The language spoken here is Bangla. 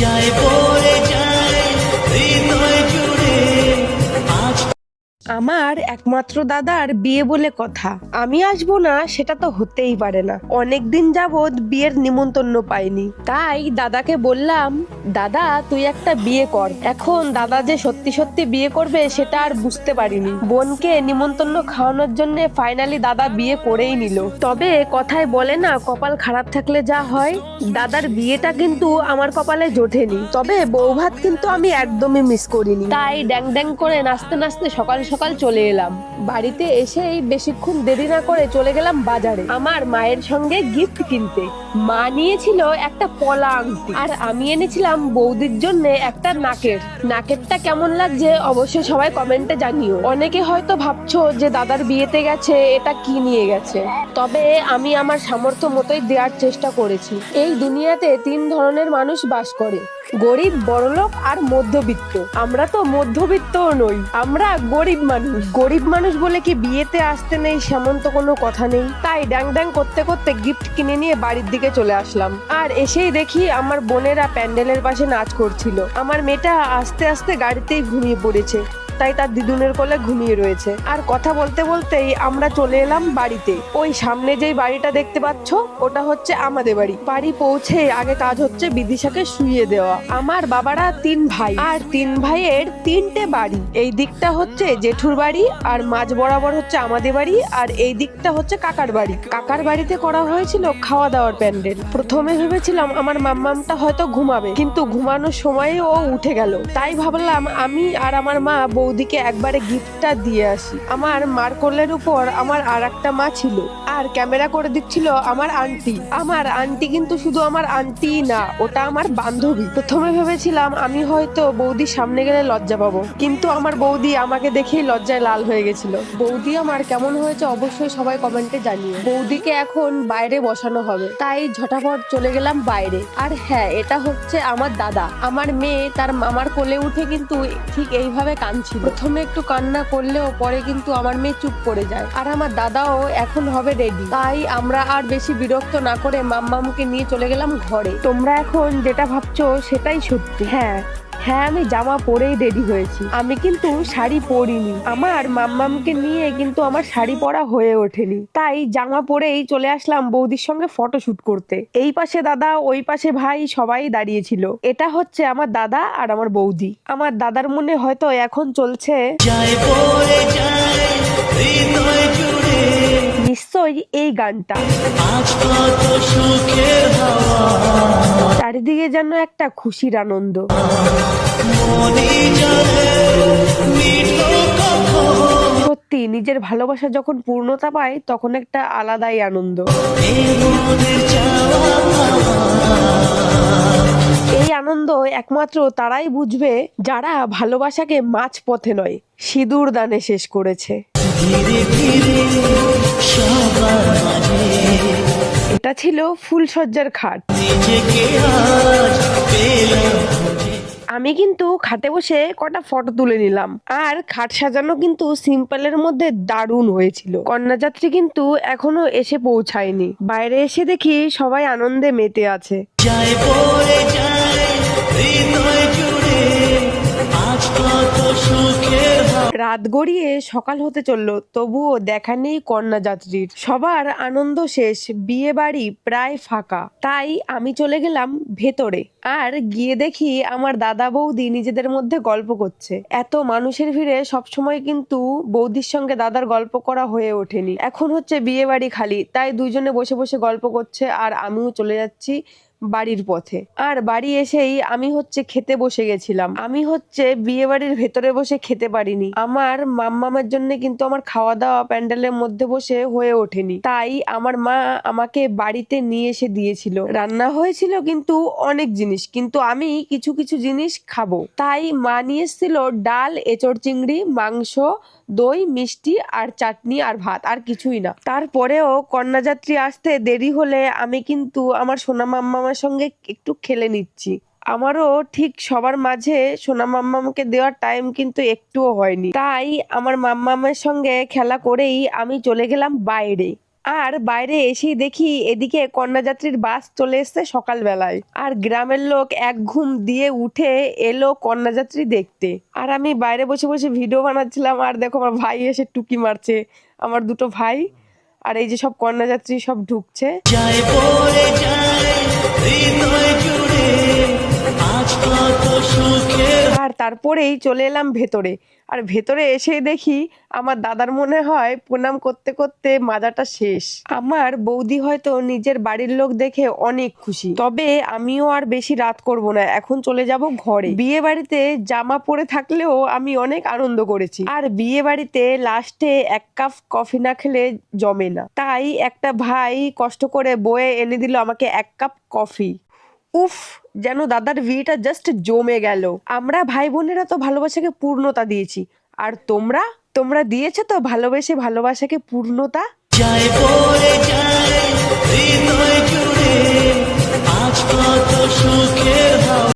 যায় আমার একমাত্র দাদার বিয়ে বলে কথা। আমি আসব না, সেটা তো হতেই পারে না। অনেক দিন যাবৎ বিয়ের নিমন্ত্রণ পাইনি। তাই দাদাকে বললাম, দাদা, তুই একটা বিয়ে কর। এখন দাদা যে সত্যি সত্যি বিয়ে করবে, সেটা আর বুঝতে পারিনি। বোনকে নিমন্ত্রণ খাওয়ানোর জন্য ফাইনালি দাদা বিয়ে করেই নিল। তবে কথায় বলে না, কপাল খারাপ থাকলে যা হয়। দাদার বিয়েটা কিন্তু আমার কপালে জোটেনি তবে বউ ভাত কিন্তু আমি একদমই মিস করিনি। তাই ড্যাং ড্যাং করে নাচতে নাচতে সকাল সকাল চলে এলাম। বাড়িতে এসেই বেশিক্ষণ দেরি না করে চলে গেলাম বাজারে। আমার মায়ের সঙ্গে গিফট কিনতে। মা নিয়েছিল একটা পলা আংটি। আর আমি এনেছিলাম বৌদির জন্য একটা নাকের। নাকেরটা কেমন লাগছে অবশ্যই সবাই কমেন্টে জানিও। অনেকে হয়তো ভাবছ যে দাদার বিয়েতে গেছে, এটা কি নিয়ে গেছে? তবে আমি আমার সামর্থ্য মতোই দেওয়ার চেষ্টা করেছি। এই দুনিয়াতে তিন ধরনের মানুষ বাস করে। গরিব, বড়লোক আর মধ্যবিত্ত। আমরা তো মধ্যবিত্তও নই, আমরা গরিব মানুষ। গরিব মানুষ বলে কি বিয়েতে আসতে নেই সেমন তো কোনো কথা নেই? তাই ড্যাং ড্যাং করতে করতে গিফট কিনে নিয়ে বাড়ির দিকে চলে আসলাম। আর এসেই দেখি আমার বোনেরা প্যান্ডেলের পাশে নাচ করছিল। আমার মেয়েটা আস্তে আস্তে গাড়িতেই ঘুমিয়ে পড়েছে। তাই তার দিদুনের কোলে ঘুমিয়ে রয়েছে। আর কথা বলতে বলতেই আমরা চলে এলাম বাড়িতে। ওই সামনে যেই বাড়িটা দেখতে পাচ্ছ, ওটা হচ্ছে আমাদের বাড়ি। বাড়ি পৌঁছে আগে কাজ হচ্ছে বিদিশাকে শুইয়ে দেওয়া। আমার বাবারা তিন ভাই, আর তিন ভাইয়ের তিনটে বাড়ি। এই দিকটা হচ্ছে জেঠুর বাড়ি, আর মাঝ বরাবর হচ্ছে আমাদের বাড়ি, আর এই দিকটা হচ্ছে কাকার বাড়ি। কাকার বাড়িতে করা হয়েছিল খাওয়া দাওয়ার প্যান্ডেল। প্রথমে ভেবেছিলাম আমার মাম্মামটা হয়তো ঘুমাবে, কিন্তু ঘুমানোর সময় ও উঠে গেল। তাই ভাবলাম আমি আর আমার মা বৌদিকে একবারে গিফটটা দিয়ে আসি। আমার মার কোলের উপর আমার আর একটা মা ছিল, আর ক্যামেরা করে দিচ্ছিল আমার আন্টি। আমার আন্টি কিন্তু শুধু আমার আন্টি না, ওটা আমার বান্ধবী। প্রথমে ভেবেছিলাম আমি হয়তো বৌদির সামনে গেলে লজ্জা পাবো, কিন্তু আমার বৌদি আমাকে দেখেই লজ্জায় লাল হয়ে গেছিল। বৌদি আমার কেমন হয়েছে অবশ্যই সবাই কমেন্টে জানিও। বৌদিকে এখন বাইরে বসানো হবে, তাই ঝটাফট চলে গেলাম বাইরে। আর হ্যাঁ এটা হচ্ছে আমার দাদা। আমার মেয়ে তার মামার কোলে উঠে কিন্তু ঠিক এইভাবে কাঁদছিল। প্রথমে একটু কান্না করলেও পরে কিন্তু আমার মেয়ে চুপ করে যায়। আর আমার দাদাও এখন হবে রেডি তাই আমরা আর বেশি বিরক্ত না করে মাম্মামুকে নিয়ে চলে গেলাম ঘরে। তোমরা এখন যেটা ভাবছ সেটাই সত্যি। হ্যাঁ হ্যাঁ আমি জামা পরেই রেডি হয়েছি। আমি কিন্তু শাড়ি পরিনি। আমার মাম্মামকে নিয়ে কিন্তু আমার শাড়ি পরা হয়ে ওঠেনি। তাই জামা পরেই চলে আসলাম বৌদির সঙ্গে ফটো শুট করতে। এই পাশে দাদা, ওই পাশে ভাই সবাই দাঁড়িয়েছিল। এটা হচ্ছে আমার দাদা আর আমার বৌদি। আমার দাদার মনে হয়তো এখন চলছে যায় যায় নিশ্চয়ই এই গানটা। চারিদিকে যেন একটা খুশির আনন্দ। সত্যি, নিজের ভালোবাসা যখন পূর্ণতা পায়, তখন একটা আলাদাই আনন্দ। এই আনন্দ একমাত্র তারাই বুঝবে যারা ভালোবাসাকে মাঝ পথে নয়, সিঁদুর দানে শেষ করেছে। ধীরে ধীরে ছিল ফুলসজ্জার খাট। আমি কিন্তু খাটে বসে কটা ফটো তুলে নিলাম। আর খাট সাজানো কিন্তু সিম্পলের মধ্যে দারুণ হয়েছিল। কন্যাযাত্রী কিন্তু এখনও এসে পৌঁছায়নি। বাইরে এসে দেখি সবাই আনন্দে মেতে আছে। রাত গড়িয়ে সকাল হতে চলল, তবুও দেখা নেই কন্যা যাত্রীর সবার আনন্দ শেষ বিয়ে বাড়ি প্রায় ফাঁকা। তাই আমি চলে গেলাম ভেতরে আর গিয়ে দেখি আমার দাদা বৌদি নিজেদের মধ্যে গল্প করছে। এত মানুষের ভিড়ে সবসময় কিন্তু বৌদির সঙ্গে দাদার গল্প করা হয়ে ওঠেনি। এখন হচ্ছে বিয়ে বাড়ি খালি, তাই দুজনে বসে বসে গল্প করছে আর আমিও চলে যাচ্ছি বাড়ির পথে। আর বাড়ি এসেই আমি হচ্ছে খেতে বসে গেছিলাম। আমি হচ্ছে বিয়ে বাড়ির ভেতরে বসে খেতে পারিনি। আমার মাম্মামের জন্য কিন্তু আমার খাওয়া দাওয়া প্যান্ডেলের মধ্যে বসে হয়ে ওঠেনি। তাই আমার মা আমাকে বাড়িতে নিয়ে এসে দিয়েছিল। রান্না হয়েছিল কিন্তু অনেক জিনিস, কিন্তু আমি কিছু কিছু জিনিস খাব। তাই মা নিয়ে এসেছিল ডাল, এঁচড় চিংড়ি, মাংস দই, মিষ্টি আর চাটনি আর ভাত, আর কিছুই না। তারপরেও কন্যাযাত্রী আসতে দেরি হলে আমি কিন্তু আমার সোনা মাম্মামার সঙ্গে একটু খেলে নিচ্ছি। আমারও ঠিক সবার মাঝে সোনা মাম্মামকে দেওয়ার টাইম কিন্তু একটুও হয়নি। তাই আমার মাম্মামের সঙ্গে খেলা করেই আমি চলে গেলাম বাইরে। আর বাইরে এসেই দেখি এদিকে কন্যাযাত্রীর বাস চলে এসছে সকালবেলায়। আর গ্রামের লোক এক ঘুম দিয়ে উঠে এলো কন্যাযাত্রী দেখতে। আর আমি বাইরে বসে বসে ভিডিও বানাচ্ছিলাম, আর দেখো আমার ভাই এসে টুকি মারছে, আমার দুটো ভাই। আর এই যে সব কন্যাযাত্রী সব ঢুকছে। তারপরেই চলে এলাম ভেতরে। আর ভেতরে এসে দেখি আমার দাদার মনে হয় প্রণাম করতে করতে মাজাটা শেষ। আমার বৌদি হয়তো নিজের বাড়ির লোক দেখে অনেক খুশি। তবে আমিও আর বেশি রাত করব না, এখন চলে যাব ঘরে। বিয়ে বাড়িতে জামা পরে থাকলেও আমি অনেক আনন্দ করেছি। আর বিয়ে বাড়িতে লাস্টে এক কাপ কফি না খেলে জমে না। তাই একটা ভাই কষ্ট করে বয়ে এনে দিল আমাকে এক কাপ কফি। উফ, যেন দাদার বিয়েটা জাস্ট জমে গেল। আমরা ভাই বোনেরা তো ভালোবাসাকে পূর্ণতা দিয়েছি। আর তোমরা? তোমরা দিয়েছ তো ভালোবেসে ভালোবাসাকে পূর্ণতা?